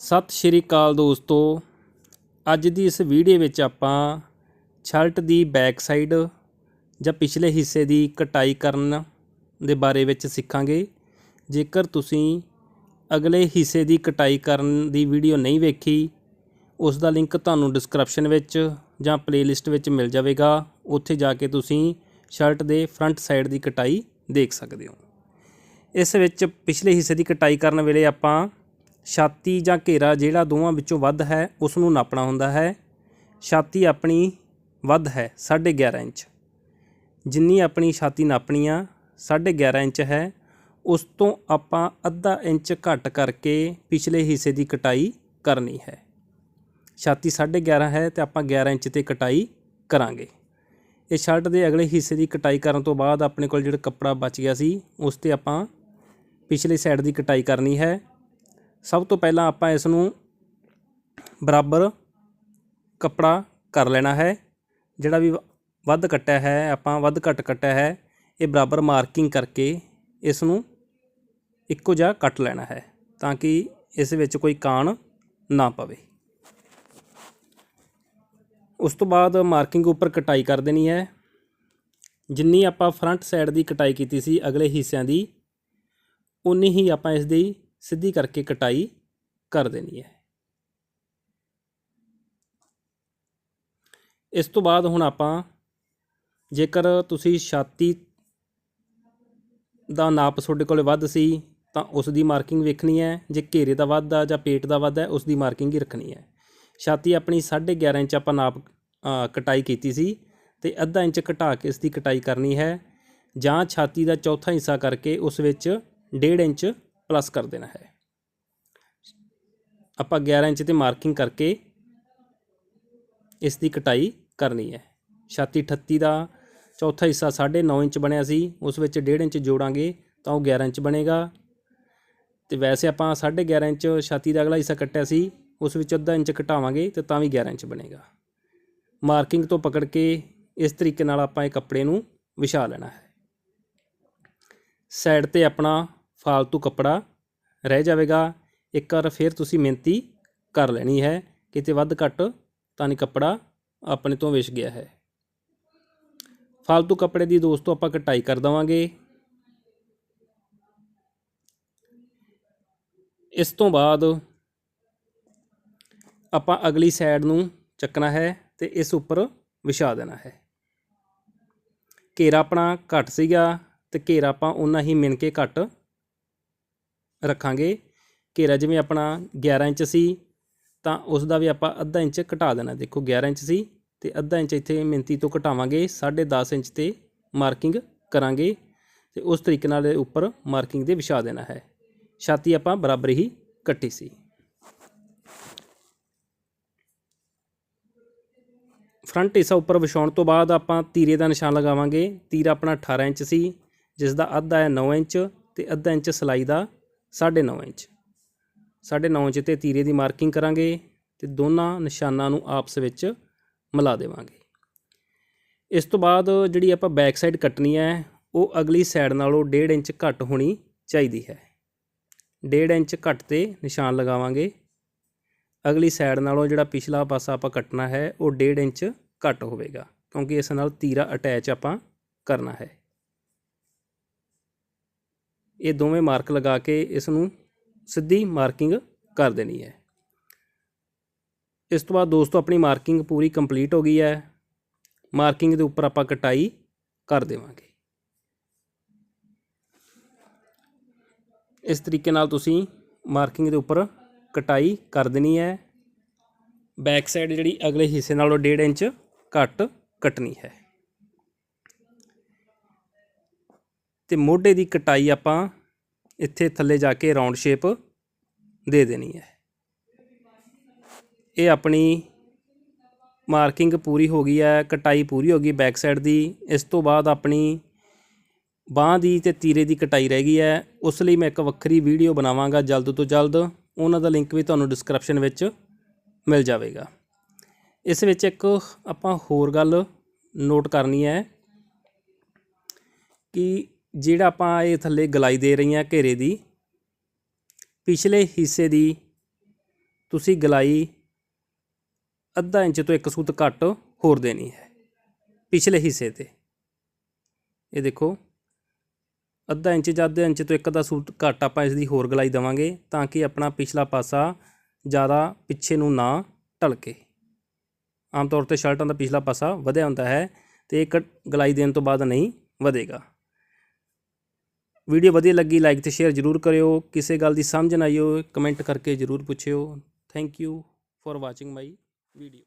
ਸਤਿ ਸ਼੍ਰੀ ਅਕਾਲ ਦੋਸਤੋ। ਅੱਜ ਦੀ ਇਸ ਵੀਡੀਓ ਵਿੱਚ ਆਪਾਂ ਸ਼ਰਟ ਦੀ ਬੈਕ ਸਾਈਡ ਜਾਂ ਪਿਛਲੇ ਹਿੱਸੇ ਦੀ ਕਟਾਈ ਕਰਨ ਦੇ ਬਾਰੇ ਵਿੱਚ ਸਿੱਖਾਂਗੇ। ਜੇਕਰ ਤੁਸੀਂ ਅਗਲੇ ਹਿੱਸੇ ਦੀ ਕਟਾਈ ਕਰਨ ਦੀ ਵੀਡੀਓ ਨਹੀਂ ਵੇਖੀ, ਉਸ ਦਾ ਲਿੰਕ ਤੁਹਾਨੂੰ ਡਿਸਕ੍ਰਿਪਸ਼ਨ ਵਿੱਚ ਜਾਂ ਪਲੇਲਿਸਟ ਵਿੱਚ ਮਿਲ ਜਾਵੇਗਾ। ਉੱਥੇ ਜਾ ਕੇ ਤੁਸੀਂ ਸ਼ਰਟ ਦੇ ਫਰੰਟ ਸਾਈਡ ਦੀ ਕਟਾਈ ਦੇਖ ਸਕਦੇ ਹੋ। ਇਸ ਵਿੱਚ ਪਿਛਲੇ ਹਿੱਸੇ ਦੀ ਕਟਾਈ ਕਰਨ ਵੇਲੇ ਆਪਾਂ ਛਾਤੀ ਜਾਂ ਘੇਰਾ ਜਿਹੜਾ ਦੋਵਾਂ ਵਿੱਚੋਂ ਵੱਧ ਹੈ ਉਸ ਨੂੰ ਨਾਪਣਾ ਹੁੰਦਾ ਹੈ। ਛਾਤੀ ਆਪਣੀ ਵੱਧ ਹੈ 11.5 ਇੰਚ। ਜਿੰਨੀ ਆਪਣੀ ਛਾਤੀ ਨਾਪਣੀ ਆ 11.5 ਇੰਚ ਹੈ, ਉਸ ਤੋਂ ਆਪਾਂ ਅੱਧਾ ਇੰਚ ਘੱਟ ਕਰਕੇ ਪਿਛਲੇ ਹਿੱਸੇ ਦੀ ਕਟਾਈ ਕਰਨੀ ਹੈ। ਛਾਤੀ 11.5 ਹੈ ਤੇ ਆਪਾਂ 11 ਇੰਚ ਤੇ ਕਟਾਈ ਕਰਾਂਗੇ। ਇਹ ਸ਼ਰਟ ਦੇ ਅਗਲੇ ਹਿੱਸੇ ਦੀ ਕਟਾਈ ਕਰਨ ਤੋਂ ਬਾਅਦ ਆਪਣੇ ਕੋਲ ਜਿਹੜਾ ਕੱਪੜਾ ਬਚ ਗਿਆ ਸੀ, ਉਸ ਤੇ ਆਪਾਂ ਪਿਛਲੇ ਸਾਈਡ ਦੀ ਕਟਾਈ ਕਰਨੀ ਹੈ। ਸਭ ਤੋਂ ਪਹਿਲਾਂ ਆਪਾਂ ਇਸ ਨੂੰ ਬਰਾਬਰ ਕੱਪੜਾ ਕਰ ਲੈਣਾ ਹੈ। ਜਿਹੜਾ ਵੀ ਵ- ਵੱਧ ਕੱਟਿਆ ਹੈ, ਆਪਾਂ ਵੱਧ ਘੱਟ ਕੱਟਿਆ ਹੈ, ਇਹ ਬਰਾਬਰ ਮਾਰਕਿੰਗ ਕਰਕੇ ਇਸ ਨੂੰ ਇੱਕੋ ਜਿਹਾ ਕੱਟ ਲੈਣਾ ਹੈ ਤਾਂ ਕਿ ਇਸ ਵਿੱਚ ਕੋਈ ਕਾਣ ਨਾ ਪਵੇ। ਉਸ ਤੋਂ ਬਾਅਦ ਮਾਰਕਿੰਗ ਉੱਪਰ ਕਟਾਈ ਕਰ ਦੇਣੀ ਹੈ। ਜਿੰਨੀ ਆਪਾਂ ਫਰੰਟ ਸਾਈਡ ਦੀ ਕਟਾਈ ਕੀਤੀ ਸੀ, ਅਗਲੇ ਹਿੱਸਿਆਂ ਦੀ ਉਨੀ ਹੀ ਆਪਾਂ ਇਸ ਦੀ ਸਿੱਧੀ ਕਰਕੇ ਕਟਾਈ ਕਰ ਦੇਣੀ ਹੈ। ਇਸ ਤੋਂ ਬਾਅਦ ਹੁਣ ਆਪਾਂ ਜੇਕਰ ਤੁਸੀਂ ਛਾਤੀ ਦਾ ਨਾਪ ਤੁਹਾਡੇ ਕੋਲੇ ਵੱਧ ਸੀ ਤਾਂ ਉਸ ਦੀ ਮਾਰਕਿੰਗ ਵੇਖਣੀ ਹੈ। ਜੇ ਘੇਰੇ ਦਾ ਵੱਧ ਆ ਜਾਂ ਪੇਟ ਦਾ ਵੱਧ ਹੈ ਉਸ ਦੀ ਮਾਰਕਿੰਗ ਹੀ ਰੱਖਣੀ ਹੈ। ਛਾਤੀ ਆਪਣੀ 11.5 ਇੰਚ ਆਪਾਂ ਨਾਪ ਕਟਾਈ ਕੀਤੀ ਸੀ ਤੇ ਅੱਧਾ ਇੰਚ ਘਟਾ ਕੇ ਇਸ ਦੀ ਕਟਾਈ ਕਰਨੀ ਹੈ ਜਾਂ ਛਾਤੀ ਦਾ ਚੌਥਾ ਹਿੱਸਾ ਕਰਕੇ ਉਸ ਵਿੱਚ 1.5 ਇੰਚ ਪਲੱਸ ਕਰ ਦੇਣਾ ਹੈ। ਆਪਾਂ 11 ਇੰਚ ਤੇ ਮਾਰਕਿੰਗ ਕਰਕੇ ਇਸ ਦੀ ਕਟਾਈ ਕਰਨੀ ਹੈ। ਛਾਤੀ 38 ਦਾ ਚੌਥਾ ਹਿੱਸਾ 9.5 ਇੰਚ ਬਣਿਆ ਸੀ, ਉਸ ਵਿੱਚ 1.5 ਇੰਚ ਜੋੜਾਂਗੇ ਤਾਂ ਉਹ 11 ਇੰਚ ਬਣੇਗਾ। ਤੇ ਵੈਸੇ ਆਪਾਂ 11.5 ਇੰਚ ਛਾਤੀ ਦਾ ਅਗਲਾ ਹਿੱਸਾ ਕੱਟਿਆ ਸੀ, ਉਸ ਵਿੱਚ ਅੱਧਾ ਇੰਚ ਘਟਾਵਾਂਗੇ ਤੇ ਤਾਂ ਵੀ 11 ਇੰਚ ਬਣੇਗਾ। ਮਾਰਕਿੰਗ ਤੋਂ ਪਕੜ ਕੇ ਇਸ ਤਰੀਕੇ ਨਾਲ ਆਪਾਂ ਇਹ ਕੱਪੜੇ ਨੂੰ ਵਿਛਾ ਲੈਣਾ ਹੈ। ਸਾਈਡ ਤੇ ਆਪਣਾ ਫਾਲਤੂ ਕੱਪੜਾ ਰਹਿ ਜਾਵੇਗਾ। ਇੱਕ ਵਾਰ ਫਿਰ ਤੁਸੀਂ ਮਿਹਨਤੀ ਕਰ ਲੈਣੀ ਹੈ। ਕਿਤੇ ਵੱਧ ਘੱਟ ਤਾਂ ਨਹੀਂ ਕੱਪੜਾ ਆਪਣੇ ਤੋਂ ਵਿਛ ਗਿਆ ਹੈ। ਫਾਲਤੂ ਕੱਪੜੇ ਦੀ ਦੋਸਤੋ ਆਪਾਂ ਕਟਾਈ ਕਰ ਦਵਾਂਗੇ। ਇਸ ਤੋਂ ਬਾਅਦ ਆਪਾਂ ਅਗਲੀ ਸਾਈਡ ਨੂੰ ਚੱਕਣਾ ਹੈ ਤੇ ਇਸ ਉੱਪਰ ਵਿਛਾ ਦੇਣਾ ਹੈ। ਘੇਰਾ ਆਪਣਾ ਘੱਟ ਸੀਗਾ ਤੇ ਘੇਰਾ ਆਪਾਂ ਉਨਾ ਹੀ ਮਿਣ ਕੇ ਘੱਟ ਰੱਖਾਂਗੇ। ਘੇਰਾ ਜਿਵੇਂ ਆਪਣਾ 11 ਇੰਚ ਸੀ, ਤਾਂ ਉਸ ਦਾ ਵੀ ਆਪਾਂ ਅੱਧਾ ਇੰਚ ਘਟਾ ਦੇਣਾ। ਦੇਖੋ 11 ਇੰਚ ਸੀ ਤੇ ਅੱਧਾ ਇੰਚ ਇੱਥੇ ਮਿਣਤੀ ਤੋਂ ਘਟਾਵਾਂਗੇ 10.5 ਇੰਚ ਤੇ ਮਾਰਕਿੰਗ ਕਰਾਂਗੇ ਤੇ ਉਸ ਤਰੀਕੇ ਨਾਲ ਇਹ ਉੱਪਰ ਮਾਰਕਿੰਗ ਦੇ ਵਿਛਾ ਦੇਣਾ ਹੈ। ਛਾਤੀ ਆਪਾਂ ਬਰਾਬਰ ਹੀ ਕੱਟੀ ਸੀ। ਫਰੰਟ ਹਿੱਸਾ ਉੱਪਰ ਵਿਛਾਉਣ ਤੋਂ ਬਾਅਦ ਆਪਾਂ ਤੀਰੇ ਦਾ ਨਿਸ਼ਾਨ ਲਗਾਵਾਂਗੇ। ਤੀਰ ਆਪਣਾ 18 ਇੰਚ ਸੀ ਜਿਸ ਦਾ ਅੱਧਾ ਹੈ 9 ਇੰਚ ਤੇ ਅੱਧਾ ਇੰਚ ਸਲਾਈ ਦਾ 9.5 ਇੰਚ। 9.5 ਇੰਚ ਤੇ ਤੀਰੇ ਦੀ ਮਾਰਕਿੰਗ ਕਰਾਂਗੇ ਤੇ ਦੋਨਾਂ ਨਿਸ਼ਾਨਾਂ ਨੂੰ ਆਪਸ ਵਿੱਚ ਮਿਲਾ ਦੇਵਾਂਗੇ। ਇਸ ਤੋਂ ਬਾਅਦ ਜਿਹੜੀ ਆਪਾਂ ਬੈਕ ਸਾਈਡ ਕੱਟਣੀ ਹੈ, ਉਹ ਅਗਲੀ ਸਾਈਡ ਨਾਲੋਂ 1.5 ਇੰਚ ਘੱਟ ਹੋਣੀ ਚਾਹੀਦੀ ਹੈ। 1.5 ਇੰਚ ਘੱਟ ਤੇ ਨਿਸ਼ਾਨ ਲਗਾਵਾਂਗੇ। ਅਗਲੀ ਸਾਈਡ ਨਾਲੋਂ ਜਿਹੜਾ ਪਿਛਲਾ ਪਾਸਾ ਆਪਾਂ ਕੱਟਣਾ ਹੈ, ਉਹ 1.5 ਇੰਚ ਘੱਟ ਹੋਵੇਗਾ, ਕਿਉਂਕਿ ਇਸ ਨਾਲ ਤੀਰਾ ਅਟੈਚ ਆਪਾਂ ਕਰਨਾ ਹੈ। ਇਹ ਦੋਵੇਂ ਮਾਰਕ ਲਗਾ ਕੇ ਇਸ ਨੂੰ ਸਿੱਧੀ ਮਾਰਕਿੰਗ ਕਰ ਦੇਣੀ ਹੈ। ਇਸ ਤੋਂ ਬਾਅਦ ਦੋਸਤੋ, ਆਪਣੀ ਮਾਰਕਿੰਗ ਪੂਰੀ ਕੰਪਲੀਟ ਹੋ ਗਈ ਹੈ। ਮਾਰਕਿੰਗ ਦੇ ਉੱਪਰ ਆਪਾਂ ਕਟਾਈ ਕਰ ਦੇਵਾਂਗੇ। ਇਸ ਤਰੀਕੇ ਨਾਲ ਤੁਸੀਂ ਮਾਰਕਿੰਗ ਦੇ ਉੱਪਰ ਕਟਾਈ ਕਰ ਦੇਣੀ ਹੈ। ਬੈਕ ਸਾਈਡ ਜਿਹੜੀ ਅਗਲੇ ਹਿੱਸੇ ਨਾਲੋਂ 1.5 ਇੰਚ ਘੱਟ ਕੱਟਣੀ ਹੈ। ਤੇ ਮੋਢੇ ਦੀ ਕਟਾਈ ਆਪਾਂ ਇੱਥੇ ਥੱਲੇ ਜਾ ਕੇ ਰਾਉਂਡ ਸ਼ੇਪ ਦੇ ਦੇਣੀ ਹੈ। ਇਹ ਆਪਣੀ ਮਾਰਕਿੰਗ ਪੂਰੀ ਹੋ ਗਈ ਹੈ, ਕਟਾਈ ਪੂਰੀ ਹੋ ਗਈ ਬੈਕ ਸਾਈਡ ਦੀ। ਇਸ ਤੋਂ ਬਾਅਦ ਆਪਣੀ ਬਾਂਹ ਦੀ ਤੇ ਤੀਰੇ ਦੀ ਕਟਾਈ ਰਹਿ ਗਈ ਹੈ। ਉਸ ਲਈ ਮੈਂ ਇੱਕ ਵੱਖਰੀ ਵੀਡੀਓ ਬਣਾਵਾਂਗਾ ਜਲਦ ਤੋਂ ਜਲਦ। ਉਹਨਾਂ ਦਾ ਲਿੰਕ ਵੀ ਤੁਹਾਨੂੰ ਡਿਸਕ੍ਰਿਪਸ਼ਨ ਵਿੱਚ ਮਿਲ ਜਾਵੇਗਾ। ਇਸ ਵਿੱਚ ਇੱਕ ਆਪਾਂ ਹੋਰ ਗੱਲ ਨੋਟ ਕਰਨੀ ਹੈ ਕਿ ਜਿਹੜਾ ਆਪਾਂ ਇਹ ਥੱਲੇ ਗਲਾਈ ਦੇ ਰਹੀ ਹਾਂ ਘੇਰੇ ਦੀ, ਪਿਛਲੇ ਹਿੱਸੇ ਦੀ ਤੁਸੀਂ ਗਲਾਈ ਅੱਧਾ ਇੰਚ ਤੋਂ ਇੱਕ ਸੂਤ ਘੱਟ ਹੋਰ ਦੇਣੀ ਹੈ, ਪਿਛਲੇ ਹਿੱਸੇ ਤੇ। ਇਹ ਦੇਖੋ, ਅੱਧਾ ਇੰਚ ਜਾਂ ਅੱਧਾ ਇੰਚ ਤੋਂ ਇੱਕ ਦਾ ਸੂਤ ਘੱਟ ਆਪਾਂ ਇਸ ਦੀ ਹੋਰ ਗਲਾਈ ਦੇਵਾਂਗੇ ਤਾਂ ਕਿ ਆਪਣਾ ਪਿਛਲਾ ਪਾਸਾ ਜ਼ਿਆਦਾ ਪਿੱਛੇ ਨੂੰ ਨਾ ਢਲਕੇ। ਆਮ ਤੌਰ ਤੇ ਸ਼ਰਟਾਂ ਦਾ ਪਿਛਲਾ ਪਾਸਾ ਵਧਿਆ ਹੁੰਦਾ ਹੈ ਤੇ ਇੱਕ ਗਲਾਈ ਦੇਣ ਤੋਂ ਬਾਅਦ ਨਹੀਂ ਵਧੇਗਾ। ਵੀਡੀਓ ਵਧੀਆ ਲੱਗੀ ਲਾਈਕ ਤੇ ਸ਼ੇਅਰ ਜ਼ਰੂਰ ਕਰਿਓ। ਕਿਸੇ ਗੱਲ ਦੀ ਸਮਝ ਨਾ ਆਈ ਹੋਵੇ ਕਮੈਂਟ ਕਰਕੇ ਜ਼ਰੂਰ ਪੁੱਛਿਓ। Thank you for watching my video